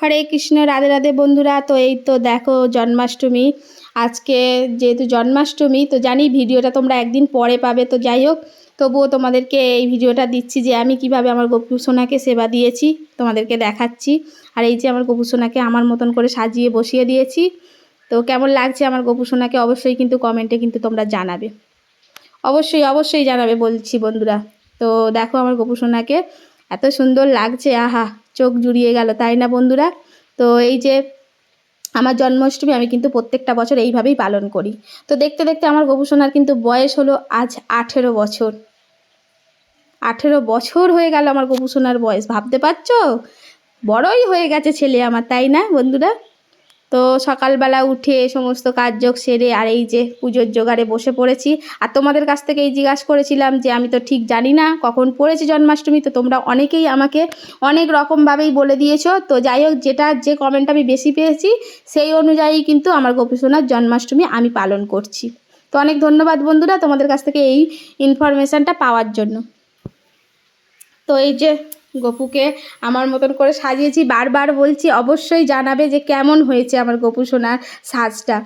হরে কৃষ্ণ, রাধে রাধে বন্ধুরা। তো এই তো দেখো জন্মাষ্টমী। আজকে যেহেতু জন্মাষ্টমী, তো জানি ভিডিওটা তোমরা একদিন পরে পাবে। তো যাই হোক, তবুও তোমাদেরকে এই ভিডিওটা দিচ্ছি যে আমি কীভাবে আমার গোপু সোনাকে সেবা দিয়েছি, তোমাদেরকে দেখাচ্ছি। আর এই যে আমার গোপু সোনাকে আমার মতন করে সাজিয়ে বসিয়ে দিয়েছি। তো কেমন লাগছে আমার গোপু সোনাকে অবশ্যই কিন্তু কমেন্টে কিন্তু তোমরা জানাবে। অবশ্যই অবশ্যই জানাবে বলছি বন্ধুরা। তো দেখো আমার গোপু সোনাকে, এত সুন্দর লাগছে, আহা! চোখ জুড়িয়ে গেল, তাই না বন্ধুরা? তো এই যে আমার জন্মাষ্টমী আমি কিন্তু প্রত্যেকটা বছর এইভাবেই পালন করি। তো দেখতে দেখতে আমার গোপুসোনার কিন্তু বয়স হলো আজ আঠেরো বছর। আঠেরো বছর হয়ে গেল আমার গোপুসোনার বয়স, ভাবতে পারছ? বড়ই হয়ে গেছে ছেলে আমার, তাই না বন্ধুরা? তো সকালবেলা উঠে সমস্ত কাজযোগ সেরে আর এই যে পুজোর জোগাড়ে বসে পড়েছি। আর তোমাদের কাছ থেকে এই জিজ্ঞাসা করেছিলাম যে আমি তো ঠিক জানি না কখন পড়েছি জন্মাষ্টমী, তো তোমরা অনেকেই আমাকে অনেক রকমভাবেই বলে দিয়েছ। তো যাই হোক, যেটা যে কমেন্ট আমি বেশি পেয়েছি, সেই অনুযায়ী কিন্তু আমার গোপীসোনার জন্মাষ্টমী আমি পালন করছি। তো অনেক ধন্যবাদ বন্ধুরা তোমাদের কাছ থেকে এই ইনফরমেশানটা পাওয়ার জন্য। তো এই যে গপুকে আমার মতন করে সাজিয়েছি। বারবার বলছি, অবশ্যই জানাবে যে কেমন হয়েছে আমার গপু সোনার সাজটা।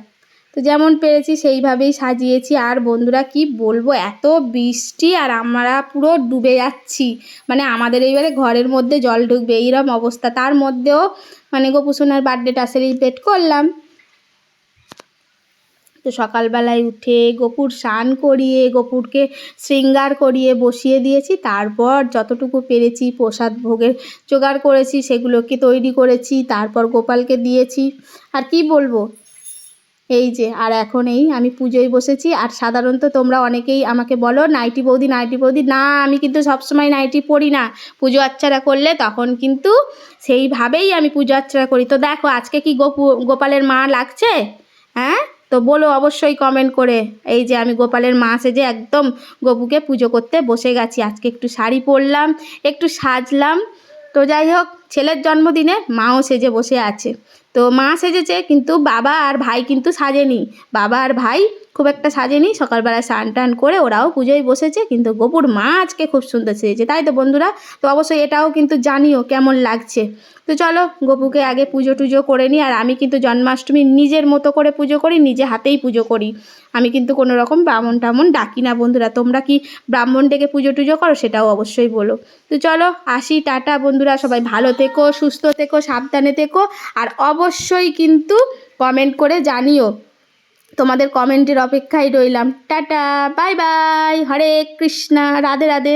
তো যেমন পেরেছি, সেইভাবেই সাজিয়েছি। আর বন্ধুরা, কি বলব, এত বৃষ্টি আর আমরা পুরো ডুবে যাচ্ছি। মানে আমাদের এইবারে ঘরের মধ্যে জল ঢুকবে এইরকম অবস্থা। তার মধ্যেও মানে গপু সোনার বার্থডেটা সেলিব্রেট করলাম। তো সকালবেলায় উঠে গোপুর স্নান করিয়ে, গোপুরকে শৃঙ্গার করিয়ে বসিয়ে দিয়েছি। তারপর যতটুকু পেরেছি প্রসাদ ভোগের জোগাড় করেছি, সেগুলোকে তৈরি করেছি, তারপর গোপালকে দিয়েছি। আর কি বলব? এই যে, আর এখন এই আমি পুজোয় বসেছি। আর সাধারণত তোমরা অনেকেই আমাকে বলো, নাইটি বৌদি নাইটি বৌদি, না, আমি কিন্তু সবসময় নাইটি পড়ি না। পুজো আচ্চারা করলে তখন কিন্তু সেইভাবেই আমি পুজো আচ্চারা করি। তো দেখো, আজকে কি গোপু, গোপালের মা লাগছে? হ্যাঁ? তো বলো অবশ্যই কমেন্ট করে। এই যে আমি গোপালের মা যে একদম গপুকে পুজো করতে বসে গেছি। আজকে একটু শাড়ি পরলাম, একটু সাজলাম। তো যাই হোক, ছেলের জন্মদিনে মাও সেজে বসে আছে। তো মা সেজেছে কিন্তু বাবা আর ভাই কিন্তু সাজেনি। বাবা আর ভাই খুব একটা সাজেনি। সকালবেলা স্নান টান করে ওরাও পুজোয় বসেছে, কিন্তু গোপুর মা আজকে খুব সুন্দর সেজেছে। তাই তো বন্ধুরা, তো অবশ্যই এটাও কিন্তু জানিও কেমন লাগছে। তো চলো, গোপুকে আগে পুজো টুজো করে নিই, আর আমি কিন্তু জন্মাষ্টমী নিজের মতো করে পুজো করি, নিজে হাতেই পুজো করি। আমি কিন্তু কোনো রকম ব্রাহ্মণ টামন ডাকি না বন্ধুরা। তোমরা কি ব্রাহ্মণ ডেকে পুজো টুজো করো সেটাও অবশ্যই বলো। তো চলো, আসি, টাটা বন্ধুরা, সবাই ভালো থেকো, সুস্থ থেকো, সাবধানে থেকো, আর অবশ্যই কিন্তু কমেন্ট করে জানিও। তোমাদের কমেন্টের অপেক্ষায় রইলাম। Tata bye bye Hare Krishna Radhe Radhe.